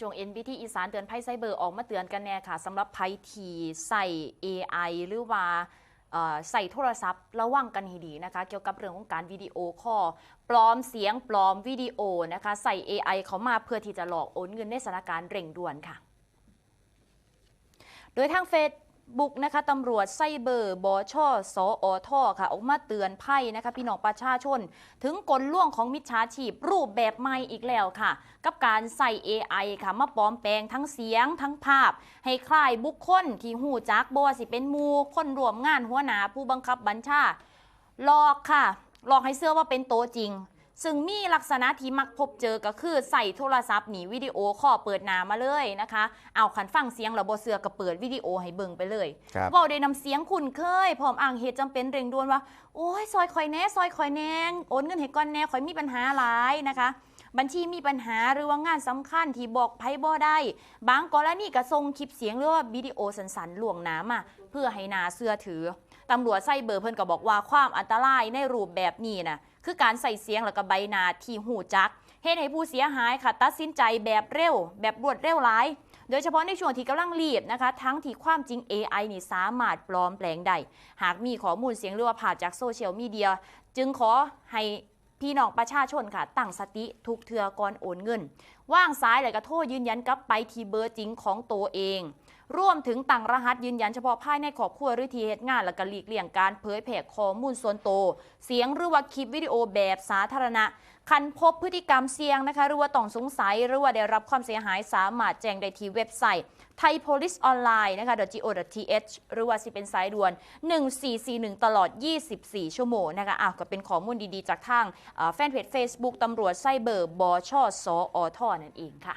ช่วง NBT อีสานเตือนภัยไซเบอร์ออกมาเตือนกันแน่ค่ะสำหรับภัยทีใส่ AI หรือว่าใส่โทรศัพท์ระวังกันให้ดีนะคะ เกี่ยวกับเรื่องของการวิดีโอคอลปลอมเสียงปลอมวิดีโอนะคะใส่ AI เขามาเพื่อที่จะหลอกโอนเงินในสถานการณ์เร่งด่วนค่ะ โดยทางเฟซ บุกนะคะตำรวจไซเบอร์บอช่อสออท่อค่ะออกมาเตือนภัยนะคะพี่น้องประชาชน ถึงกลล่วงของมิจฉาชีพรูปแบบใหม่อีกแล้วค่ะ กับการใส่ AI ค่ะมาปลอมแปลงทั้งเสียงทั้งภาพ ให้คล้ายบุคคลที่หูจักบ่ว่าสิเป็นมูคนรวมงานหัวหน้าผู้บังคับบัญชาหลอกค่ะหลอกให้เชื่อว่าเป็นโตจริง ซึ่งมีลักษณะที่มักพบเจอก็คือใส่โทรศัพท์หนีวิดีโอคอลเปิดหนามาเลยนะคะ เอาขันฟังเสียงแล้วบ่เสือก็เปิดวิดีโอให้เบิ่งไปเลยครับเว้าได้นำเสียงคุ้นเคยพร้อมอ้างเหตุจำเป็นเร่งด่วนว่า โอ้ยซอยคอยแหน่ซอยคอยแหน่โอนเงินให้ก่อนแหน่คอยมีปัญหาหลายนะคะ บัญชีมีปัญหาหรือว่างานสำคัญที่บอกไพ่บ่ได้ บางกรณีก็ส่งคลิปเสียงหรือว่าวิดีโอสันๆล่วงน้ามาเพื่อให้นาเสื้อถือตำรวจไซเบอร์เพิ่นก็บอกว่าความอันตรายในรูปแบบนี้นะคือการใส่เสียงแล้วก็ใบหน้าที่หูจักเหตุให้ผู้เสียหายค่ะตัดสินใจแบบเร็ว แบบรวดเร็วหลาย โดยเฉพาะในช่วงที่กำลังรีบนะคะ ทั้งที่ความจริง AI นี่สามารถปลอมแปลงได้ หากมีข้อมูลเสียงหรือว่าผ่านจากโซเชียลมีเดีย จึงขอให้ พี่น้องประชาชนค่ะตั้งสติทุกเทือก่อนโอนเงิน ว่างซ้ายแล้วก็โทษยืนยันกับไปที่เบอร์จริงของตัวเอง รวมถึงตั้งรหัสยืนยันเฉพาะภายในครอบครัวหรือที่เหตุงานแล้วก็หลีกเลี่ยงการเผยแพร่ข้อมูลส่วนตัวเสียงหรือว่าคลิปวิดีโอแบบสาธารณะคันพบพฤติกรรมเสี่ยงนะคะหรือว่าต้องสงสัยหรือว่าได้รับความเสียหายสามารถแจ้งได้ที่เว็บไซต์ Thai Police Online นะคะ .go.th หรือว่าสิเป็นสายด่วน 1441 ตลอด 24 ชั่วโมงนะคะอะก็เป็นข้อมูลดีๆ จากทางแฟนเพจ Facebook ตำรวจไซเบอร์บอชอสออทอนั่นเองค่ะ